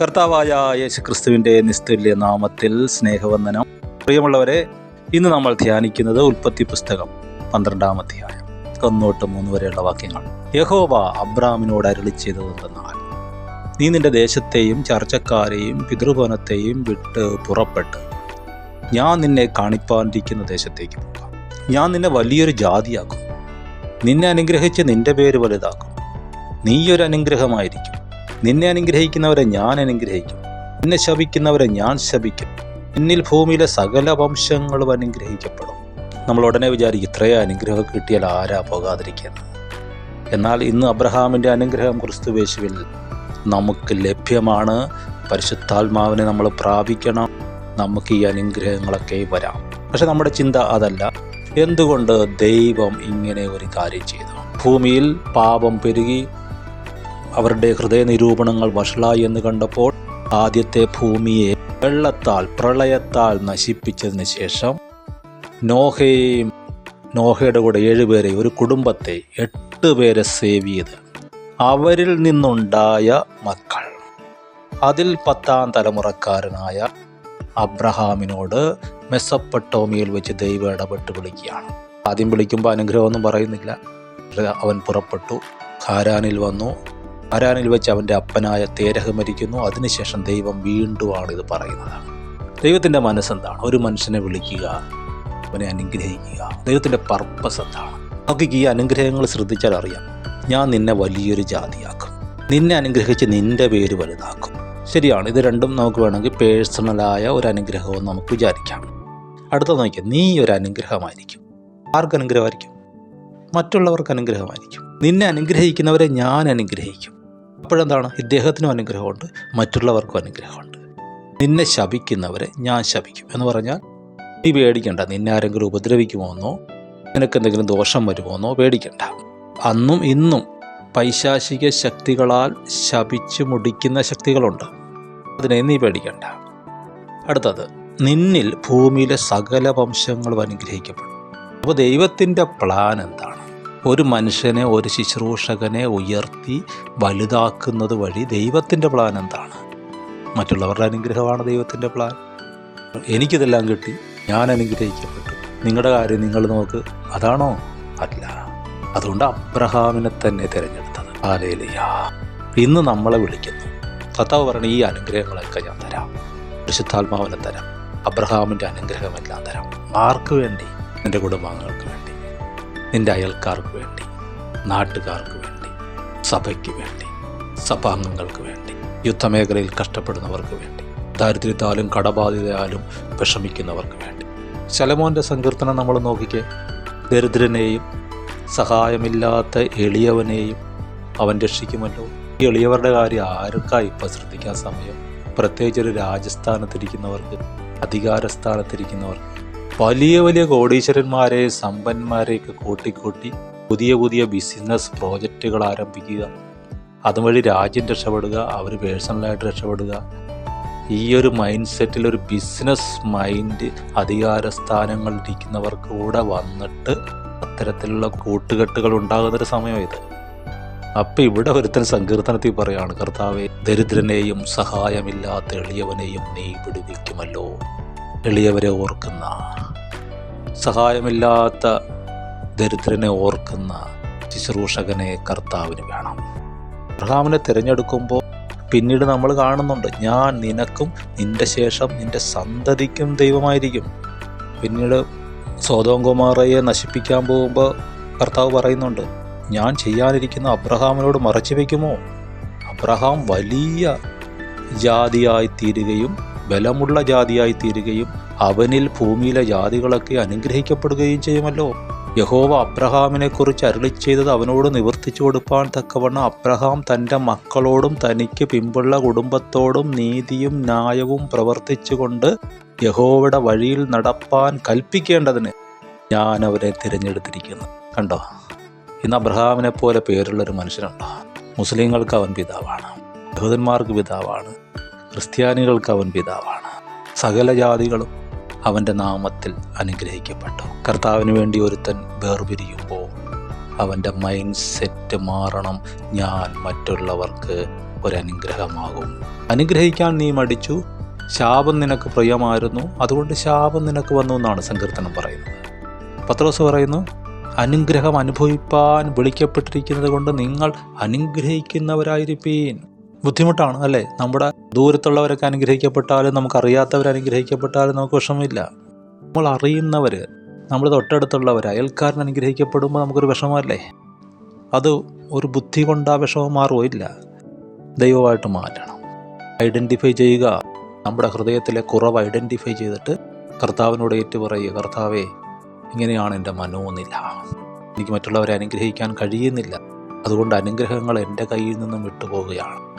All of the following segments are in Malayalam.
കർത്താവായ യേശു ക്രിസ്തുവിന്റെ നിസ്തുല്യ നാമത്തിൽ സ്നേഹവന്ദനം. പ്രിയമുള്ളവരെ ഇന്ന് നമ്മൾ ധ്യാനിക്കുന്നത് ഉൽപ്പത്തി പുസ്തകം പന്ത്രണ്ടാം അധ്യായം. ഒന്നോട്ട് മൂന്ന് വരെയുള്ള വാക്യങ്ങൾ. യഹോവ അബ്രാമിനോട് അരുളി ചെയ്തതെന്നാൽ നീ നിന്റെ ദേശത്തെയും ചർച്ചക്കാരെയും പിതൃഭവനത്തെയും വിട്ട് പുറപ്പെട്ട് ഞാൻ നിന്നെ കാണിപ്പാനിരിക്കുന്ന ദേശത്തേക്ക് പോകാം. ഞാൻ നിന്നെ വലിയൊരു ജാതിയാക്കും. നിന്നെ അനുഗ്രഹിച്ച് നിന്റെ പേര് വലുതാക്കും. നീയൊരു അനുഗ്രഹമായിരിക്കും. നിന്നെ അനുഗ്രഹിക്കുന്നവരെ ഞാൻ അനുഗ്രഹിക്കും. നിന്നെ ശപിക്കുന്നവരെ ഞാൻ ശപിക്കും. നിന്നിൽ ഭൂമിയിലെ സകല വംശങ്ങളും അനുഗ്രഹിക്കപ്പെടും. നമ്മൾ ഉടനെ വിചാരിക്കും ഇത്രയും അനുഗ്രഹം കിട്ടിയാൽ ആരാ പോകാതിരിക്കുന്നത് എന്നാൽ ഇന്ന് അബ്രഹാമിന്റെ അനുഗ്രഹം ക്രിസ്തുവേശുവിൽ നമുക്ക് ലഭ്യമാണ്. പരിശുദ്ധാത്മാവിനെ നമ്മൾ പ്രാപിക്കണം. നമുക്ക് ഈ അനുഗ്രഹങ്ങളൊക്കെ വരാം. പക്ഷെ നമ്മുടെ ചിന്ത അതല്ല. എന്തുകൊണ്ട് ദൈവം ഇങ്ങനെ ഒരു കാര്യം ചെയ്തു? ഭൂമിയിൽ പാപം പെരുകി അവരുടെ ഹൃദയ നിരൂപണങ്ങൾ വഷളായി എന്ന് കണ്ടപ്പോൾ ആദ്യത്തെ ഭൂമിയെ വെള്ളത്താൽ പ്രളയത്താൽ നശിപ്പിച്ചതിന് ശേഷം നോഹയും നോഹയുടെ കൂടെ ഏഴുപേരെ ഒരു കുടുംബത്തെ എട്ട് പേരെ സേവ് ചെയ്ത് അവരിൽ നിന്നുണ്ടായ മക്കൾ. അതിൽ പത്താം തലമുറക്കാരനായ അബ്രഹാമിനോട് മെസ്സപ്പട്ടോമിയിൽ വെച്ച് ദൈവം ഇടപെട്ട് വിളിക്കുകയാണ്. ആദ്യം വിളിക്കുമ്പോൾ അനുഗ്രഹമൊന്നും പറയുന്നില്ല. അവൻ പുറപ്പെട്ടു. ഖാരാനിൽ വന്നു. ഖാരാനിൽ വെച്ച് അവന്റെ അപ്പനായ തേരഹ് മരിക്കുന്നു. അതിനുശേഷം ദൈവം വീണ്ടുമാണ് ഇത് പറയുന്നത് ദൈവത്തിന്റെ മനസ്സെന്താണ്? ഒരു മനുഷ്യനെ വിളിക്കുക അവനെ അനുഗ്രഹിക്കുക. ദൈവത്തിന്റെ പർപ്പസ് എന്താണ്? നമുക്ക് ഈ അനുഗ്രഹങ്ങൾ ശ്രദ്ധിച്ചാൽ അറിയാം. ഞാൻ നിന്നെ വലിയൊരു ജാതിയാക്കും. നിന്നെ അനുഗ്രഹിച്ച് നിന്റെ പേര് വലുതാക്കും. ശരിയാണ് ഇത് രണ്ടും നമുക്ക് വേണമെങ്കിൽ പേഴ്സണലായ ഒരു അനുഗ്രഹവും നമുക്ക് വിചാരിക്കാം. അടുത്ത നോക്കിയാൽ നീ ഒരു അനുഗ്രഹമായിരിക്കും. ആർക്ക് അനുഗ്രഹമായിരിക്കും? മറ്റുള്ളവർക്ക് അനുഗ്രഹമായിരിക്കും. നിന്നെ അനുഗ്രഹിക്കുന്നവരെ ഞാൻ അനുഗ്രഹിക്കും. അപ്പോഴെന്താണ് ഇദ്ദേഹത്തിനും അനുഗ്രഹമുണ്ട്. മറ്റുള്ളവർക്കും അനുഗ്രഹമുണ്ട്. നിന്നെ ശപിക്കുന്നവരെ ഞാൻ ശപിക്കും എന്ന് പറഞ്ഞാൽ നീ പേടിക്കണ്ട. നിന്നെ ആരെങ്കിലും ഉപദ്രവിക്കുമോ എന്നോ നിനക്ക് എന്തെങ്കിലും ദോഷം വരുമോ എന്നോ പേടിക്കണ്ട. അന്നും ഇന്നും പൈശാചിക ശക്തികളാൽ ശപിച്ചു മുടിക്കുന്ന ശക്തികളുണ്ട്. അതിനെ നീ പേടിക്കണ്ട. അടുത്തത് നിന്നിൽ ഭൂമിയിലെ സകല വംശങ്ങളും അനുഗ്രഹിക്കപ്പെടും. അപ്പോൾ ദൈവത്തിന്റെ പ്ലാൻ എന്താണ്? ഒരു മനുഷ്യനെ ഒരു ശുശ്രൂഷകനെ ഉയർത്തി വലുതാക്കുന്നത് വഴി ദൈവത്തിന്റെ പ്ലാൻ എന്താണ്? മറ്റുള്ളവരുടെ അനുഗ്രഹമാണ് ദൈവത്തിന്റെ പ്ലാൻ എനിക്കിതെല്ലാം കിട്ടി. ഞാൻ അനുഗ്രഹിക്കപ്പെട്ടു. നിങ്ങളുടെ കാര്യം നിങ്ങൾ നോക്ക്. അതാണോ? അല്ല. അതുകൊണ്ട് അബ്രഹാമിനെ തന്നെ തിരഞ്ഞെടുത്തത്. ആലേലിയ ഇന്ന് നമ്മളെ വിളിക്കുന്നു. കർത്താവ് പറഞ്ഞ ഈ അനുഗ്രഹങ്ങളൊക്കെ ഞാൻ തരാം. പരിശുദ്ധാത്മാവിനെ തരാം. അബ്രഹാമിന്റെ അനുഗ്രഹമെല്ലാം തരാം. ആർക്ക് വേണ്ടി? എന്റെ കുടുംബാംഗങ്ങൾക്ക് വേണ്ടി. നിന്റെ അയൽക്കാർക്ക് വേണ്ടി നാട്ടുകാർക്ക് വേണ്ടി സഭയ്ക്ക് വേണ്ടി സഭാംഗങ്ങൾക്ക് വേണ്ടി യുദ്ധമേഖലയിൽ കഷ്ടപ്പെടുന്നവർക്ക് വേണ്ടി ദാരിദ്ര്യത്താലും കടബാധിതയാലും വിഷമിക്കുന്നവർക്ക് വേണ്ടി. ശലമോന്റെ സങ്കീർത്തനം നമ്മൾ നോക്കിക്കേ. ദരിദ്രനെയും സഹായമില്ലാത്ത എളിയവനെയും അവൻ രക്ഷിക്കുമല്ലോ. ഈ എളിയവരുടെ കാര്യം ആർക്കാ ഇപ്പം ശ്രദ്ധിക്കാൻ സമയം? പ്രത്യേകിച്ച് ഒരു രാജസ്ഥാനത്തിരിക്കുന്നവർക്ക് അധികാരസ്ഥാനത്തിരിക്കുന്നവർക്ക്. വലിയ വലിയ കോടീശ്വരന്മാരെ സമ്പന്മാരെയൊക്കെ കൂട്ടിക്കൂട്ടി പുതിയ പുതിയ ബിസിനസ് പ്രോജക്റ്റുകൾ ആരംഭിക്കുക. അതുവഴി രാജ്യം രക്ഷപ്പെടുക അവർ പേഴ്സണലായിട്ട് രക്ഷപ്പെടുക. ഈ ഒരു മൈൻഡ് സെറ്റിൽ ഒരു ബിസിനസ് മൈൻഡ് അധികാര സ്ഥാനങ്ങളിൽ ഇരിക്കുന്നവർക്ക് കൂടെ വന്നിട്ട് അത്തരത്തിലുള്ള കൂട്ടുകെട്ടുകൾ ഉണ്ടാകുന്നൊരു സമയം ഇത്. അപ്പം ഇവിടെ ഒരുത്തൻ സങ്കീർത്തനത്തിൽ പറയാണ് കർത്താവെ ദരിദ്രനെയും സഹായമില്ലാത്ത എളിയവനെയും നീ പിടിവിക്കുമല്ലോ എളിയവരെ ഓർക്കുന്ന സഹായമില്ലാത്ത ദരിദ്രനെ ഓർക്കുന്ന ശുശ്രൂഷകനെ കർത്താവിന് വേണം. അബ്രഹാമിനെ തിരഞ്ഞെടുക്കുമ്പോൾ പിന്നീട് നമ്മൾ കാണുന്നുണ്ട് ഞാൻ നിനക്കും നിന്റെ ശേഷം നിന്റെ സന്തതിക്കും ദൈവമായിരിക്കും. പിന്നീട് സോതോം കുമാറയെ നശിപ്പിക്കാൻ പോകുമ്പോൾ കർത്താവ് പറയുന്നുണ്ട് ഞാൻ ചെയ്യാനിരിക്കുന്ന അബ്രഹാമിനോട് മറച്ചു വയ്ക്കുമോ? അബ്രഹാം വലിയ ജാതിയായി തീരുകയും ബലമുള്ള ജാതിയായി തീരുകയും അവനിൽ ഭൂമിയിലെ ജാതികളൊക്കെ അനുഗ്രഹിക്കപ്പെടുകയും ചെയ്യുമല്ലോ. യഹോവ അബ്രഹാമിനെക്കുറിച്ച് അരുളി ചെയ്തത് അവനോട് നിവർത്തിച്ചു കൊടുപ്പാൻ തക്കവണ്ണം അബ്രഹാം തന്റെ മക്കളോടും തനിക്ക് പിമ്പുള്ള കുടുംബത്തോടും നീതിയും ന്യായവും പ്രവർത്തിച്ചുകൊണ്ട് യഹോവയുടെ വഴിയിൽ നടപ്പാൻ കൽപ്പിക്കേണ്ടതിന് ഞാൻ അവരെ തിരഞ്ഞെടുത്തിരിക്കുന്നു. കണ്ടോ? ഇന്ന് അബ്രഹാമിനെ പോലെ പേരുള്ളൊരു മനുഷ്യനുണ്ടോ. മുസ്ലിങ്ങൾക്ക് അവൻ പിതാവാണ്. യഹൂദന്മാർക്ക് പിതാവാണ്. ക്രിസ്ത്യാനികൾക്ക് അവൻ പിതാവാണ്. സകല ജാതികളും അവന്റെ നാമത്തിൽ അനുഗ്രഹിക്കപ്പെട്ടു. കർത്താവിന് വേണ്ടി ഒരുത്തൻ വേർപിരിയുമ്പോൾ അവന്റെ മൈൻഡ് സെറ്റ് മാറണം. ഞാൻ മറ്റുള്ളവർക്ക് ഒരനുഗ്രഹമാകും. അനുഗ്രഹിക്കാൻ നീ മടിച്ചു. ശാപം നിനക്ക് പ്രിയമായിരുന്നു. അതുകൊണ്ട് ശാപം നിനക്ക് വന്നു എന്നാണ് സങ്കീർത്തനം പറയുന്നത്. പത്രോസ് പറയുന്നു അനുഗ്രഹം അനുഭവിപ്പാൻ വിളിക്കപ്പെട്ടിരിക്കുന്നത് കൊണ്ട് നിങ്ങൾ അനുഗ്രഹിക്കുന്നവരായിരിക്കും ബുദ്ധിമുട്ടാണ് അല്ലേ? നമ്മുടെ ദൂരത്തുള്ളവരൊക്കെ അനുഗ്രഹിക്കപ്പെട്ടാലും നമുക്കറിയാത്തവർ അനുഗ്രഹിക്കപ്പെട്ടാലും നമുക്ക് വിഷമമില്ല. നമ്മൾ അറിയുന്നവർ നമ്മൾ തൊട്ടടുത്തുള്ളവർ അയൽക്കാരൻ അനുഗ്രഹിക്കപ്പെടുമ്പോൾ നമുക്കൊരു വിഷമമല്ലേ? അത് ഒരു ബുദ്ധി കൊണ്ട് ആ വിഷമം മാറുമോ ഇല്ല ദൈവമായിട്ട് മാറ്റണം. ഐഡന്റിഫൈ ചെയ്യുക. നമ്മുടെ ഹൃദയത്തിലെ കുറവ് ഐഡന്റിഫൈ ചെയ്തിട്ട് കർത്താവിനോട് ഏറ്റു പറയുക കർത്താവേ ഇങ്ങനെയാണ് എന്റെ മനോനില. എനിക്ക് മറ്റുള്ളവരെ അനുഗ്രഹിക്കാൻ കഴിയുന്നില്ല. അതുകൊണ്ട് അനുഗ്രഹങ്ങൾ എന്റെ കയ്യിൽ നിന്നും വിട്ടുപോവുകയാണ്.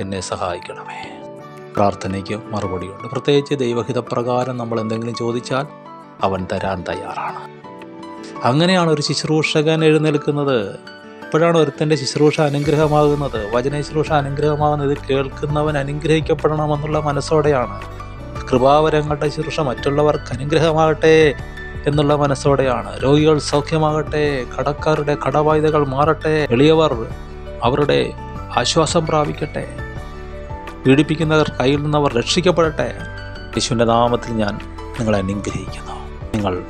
എന്നെ സഹായിക്കണമേ. പ്രാർത്ഥനയ്ക്ക് മറുപടിയുണ്ട്. പ്രത്യേകിച്ച് ദൈവഹിതപ്രകാരം നമ്മൾ എന്തെങ്കിലും ചോദിച്ചാൽ അവൻ തരാൻ തയ്യാറാണ്. അങ്ങനെയാണ് ഒരു ശുശ്രൂഷകൻ എഴുന്നേൽക്കുന്നത്. ഇപ്പോഴാണ് ഒരുത്തന്റെ ശുശ്രൂഷ അനുഗ്രഹമാകുന്നത്. വചന ശുശ്രൂഷ അനുഗ്രഹമാകുന്നത് കേൾക്കുന്നവൻ അനുഗ്രഹിക്കപ്പെടണമെന്നുള്ള മനസ്സോടെയാണ്. കൃപാവരങ്ങളുടെ ശുശ്രൂഷ മറ്റുള്ളവർക്ക് അനുഗ്രഹമാകട്ടെ എന്നുള്ള മനസ്സോടെയാണ്. രോഗികൾ സൗഖ്യമാകട്ടെ കടക്കാരുടെ കടബാധ്യതകൾ മാറട്ടെ എളിയവർ അവരുടെ ആശ്വാസം പ്രാപിക്കട്ടെ. പീഡിപ്പിക്കുന്നവർ കയ്യിൽ നിന്നവർ രക്ഷിക്കപ്പെടട്ടെ. യേശുവിന്റെ നാമത്തിൽ ഞാൻ നിങ്ങളെ അനുഗ്രഹിക്കുന്നു. നിങ്ങൾ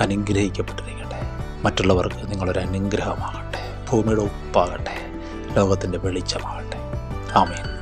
അനുഗ്രഹിക്കപ്പെട്ടിരിക്കട്ടെ. മറ്റുള്ളവർക്ക് നിങ്ങളൊരു അനുഗ്രഹമാകട്ടെ. ഭൂമിയുടെ ഉപ്പാകട്ടെ. ലോകത്തിന്റെ വെളിച്ചമാകട്ടെ. ആമേൻ.